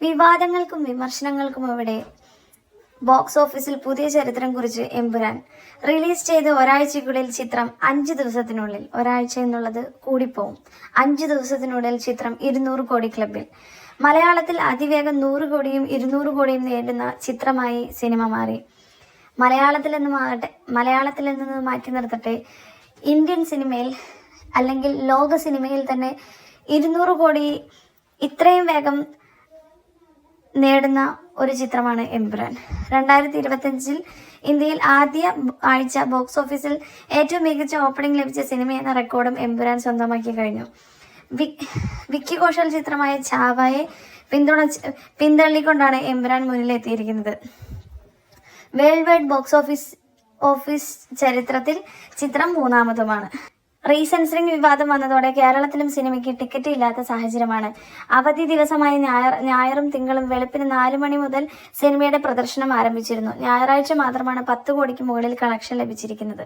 വിവാദങ്ങൾക്കും വിമർശനങ്ങൾക്കും അവിടെ ബോക്സ് ഓഫീസിൽ പുതിയ ചരിത്രം കുറിച്ച് എമ്പുരാൻ. റിലീസ് ചെയ്ത് ഒരാഴ്ചയ്ക്കുള്ളിൽ ചിത്രം അഞ്ച് ദിവസത്തിനുള്ളിൽ ഒരാഴ്ച എന്നുള്ളത് കൂടിപ്പോവും. അഞ്ച് ദിവസത്തിനുള്ളിൽ ചിത്രം ഇരുന്നൂറ് കോടി ക്ലബിൽ മലയാളത്തിൽ അതിവേഗം നൂറ് കോടിയും ഇരുന്നൂറ് കോടിയും നേടുന്ന ചിത്രമായി സിനിമ മാറി. മലയാളത്തിൽ നിന്ന് മാറട്ടെ മലയാളത്തിൽ നിന്ന് മാറ്റി നിർത്തട്ടെ ഇന്ത്യൻ സിനിമയിൽ അല്ലെങ്കിൽ ലോക സിനിമയിൽ തന്നെ ഇരുന്നൂറ് കോടി ഇത്രയും വേഗം നേടുന്ന ഒരു ചിത്രമാണ് എംബ്രൻ. രണ്ടായിരത്തി ഇരുപത്തിയഞ്ചിൽ ഇന്ത്യയിൽ ആദ്യ ആഴ്ച ബോക്സ് ഓഫീസിൽ ഏറ്റവും മികച്ച ഓപ്പണിംഗ് ലഭിച്ച സിനിമ എന്ന റെക്കോർഡും എംബുരാൻ സ്വന്തമാക്കി കഴിഞ്ഞു. വിക്കി ഘോഷൽ ചിത്രമായ ചാവയെ പിന്തുണ പിന്തള്ളിക്കൊണ്ടാണ് Empuraan മുന്നിലെത്തിയിരിക്കുന്നത്. World wide box office office ചരിത്രത്തിൽ ചിത്രം മൂന്നാമതുമാണ്. റീസെൻസറിംഗ് വിവാദം വന്നതോടെ കേരളത്തിലും സിനിമയ്ക്ക് ടിക്കറ്റ് ഇല്ലാത്ത സാഹചര്യമാണ്. അവധി ദിവസമായ ഞായർ ഞായറും തിങ്കളും വെളുപ്പിന് നാല് മണി മുതൽ സിനിമയുടെ പ്രദർശനം ആരംഭിച്ചിരുന്നു. ഞായറാഴ്ച മാത്രമാണ് പത്ത് കോടിക്ക് മുകളിൽ കളക്ഷൻ ലഭിച്ചിരിക്കുന്നത്.